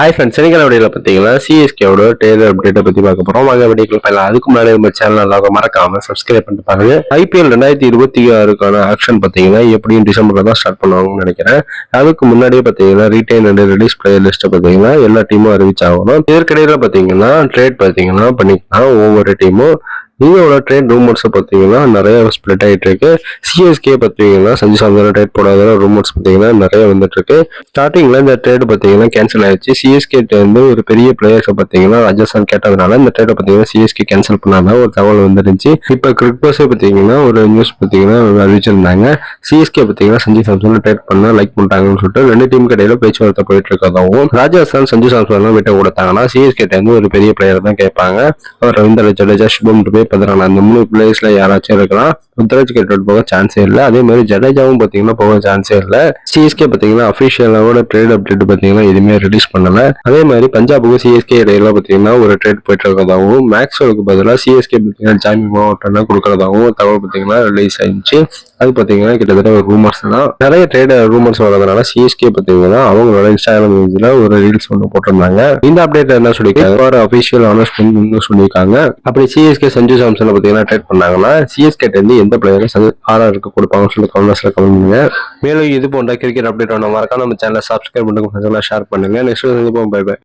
Hi friends செனிக்கல் வீடியோவில் பார்த்தீங்கன்னா சிஎஸ்கேவோட Taylor அப்டேட்டை பற்றி பார்க்க போகிறோம் வாங்க வீடியோக்கள் பண்ணலாம் அதுக்கு முன்னாடி நம்ம சேனல் நல்லா மறக்காம சப்ஸ்கிரைப் பண்ணிட்டு பாருங்க. ஐபிஎல் ரெண்டாயிரத்தி இருபத்தி ஆறுக்கான ஆக்ஷன் பார்த்தீங்கன்னா எப்படியும் டிசம்பர்ல தான் ஸ்டார்ட் பண்ணுவாங்கன்னு நினைக்கிறேன். அதுக்கு முன்னாடியே பார்த்தீங்கன்னா ரீட்டைன் அண்ட் ரிலீஸ் பிளேயர் லிஸ்ட்டை பார்த்தீங்கன்னா எல்லா டீமும் அறிவிச்சாகணும். இதற்கிடையில் பார்த்தீங்கன்னா ட்ரேட் பார்த்தீங்கன்னா பண்ணிக்கலாம். ஒவ்வொரு டீமும் நீங்களோட ட்ரேட் ரூமர்ஸை பார்த்தீங்கன்னா நிறைய ஸ்ப்ரெட் ஆகிட்டு இருக்கு சிஎஸ்கே பார்த்தீங்கன்னா சஞ்சு சாம்சன் ட்ரேட் போடாத ரூமர்ஸ் பார்த்தீங்கன்னா நிறைய வந்துட்டு இருக்கு ஸ்டார்டிங்ல இந்த ட்ரேட் பார்த்தீங்கன்னா கேன்சல் ஆயிடுச்சு சிஎஸ்கே வந்து ஒரு பெரிய பிளேயர்ஸை பார்த்தீங்கன்னா ராஜஸ்தான் கேட்டதுனால இந்த ட்ரேட்டை பார்த்தீங்கன்னா சிஎஸ்கே கேன்சல் பண்ணாத ஒரு தகவல் வந்துருந்துச்சு இப்போ கிரிக்பஸே பார்த்தீங்கன்னா ஒரு நியூஸ் பார்த்தீங்கன்னா அறிவிச்சிருந்தாங்க சிஎஸ்கே பார்த்தீங்கன்னா சஞ்சு சாம்சன் ட்ரேட் பண்ண லைக் பண்ணிட்டாங்கன்னு சொல்லிட்டு ரெண்டு டீம் இடையில பேச்சுவார்த்தை போயிட்டு இருக்கதாகவும் ராஜஸ்தான் சஞ்சு சாம்சன் விட்டு கொடுத்தாங்கன்னா சிஎஸ்கே வந்து ஒரு பெரிய பிளேயர் தான் கேட்பாங்க அவர் ரவீந்திர ஜடேஜா சுபம் டுபே பதினாலு அந்த மூணு பிளேஸ்ல யாராச்சும் இருக்கலாம். ருத்ராஜ் கேட்டு போக சான்ஸே இல்லை. அதே மாதிரி ஜடேஜாவும் பார்த்தீங்கன்னா போக சான்ஸே இல்லை. சிஎஸ்கே பார்த்தீங்கன்னா அஃபிஷியலாவோட ட்ரேட் அப்டேட் பார்த்தீங்கன்னா எதுவுமே ரிலீஸ் பண்ணல. அதே மாதிரி பஞ்சாபுக்கு சிஎஸ்கே இடையில பார்த்தீங்கன்னா ஒரு ட்ரேட் போயிட்டு இருக்கிறதாகவும் மேக்ஸ்வெலுக்கு பதிலாக சிஎஸ்கே பார்த்தீங்கன்னா ஜாமி மாவட்டம்னா கொடுக்கறதாகவும் தகவல் பார்த்தீங்கன்னா ரிலீஸ் ஆயிடுச்சு. அது பார்த்தீங்கன்னா கிட்டத்தட்ட ஒரு ரூமர்ஸ் தான். நிறைய ட்ரேட் ரூமர்ஸ் வரதுனால சிஎஸ்கே பார்த்தீங்கன்னா அவங்களோட இன்ஸ்டாகிராம் பேஜில் ஒரு ரீல்ஸ் ஒன்று போட்டிருந்தாங்க. இந்த அப்டேட் என்ன சொல்லியிருக்காங்க? அஃபிஷியல் அனௌன்ஸ்மெண்ட் சொல்லியிருக்காங்க. அப்படி சிஎஸ்கே சஞ்சு சாம்சன் பார்த்தீங்கன்னா ட்ரேட் பண்ணாங்கன்னா சிஎஸ்கே இருந்து எந்த பிளேயரும் ஆர்ஆருக்கு கொடுப்பாங்கன்னு சொல்லி கமெண்ட்ஸ்ல கமெண்ட் பண்ணுங்க. மேலும் இது போன்ற கிரிக்கெட் அப்டேட் ஒன்று மறக்காம நம்ம சேனலை சப்ஸ்கிரைப் பண்ணுங்க. ஷேர் பண்ணுங்க நெக்ஸ்ட் பை பை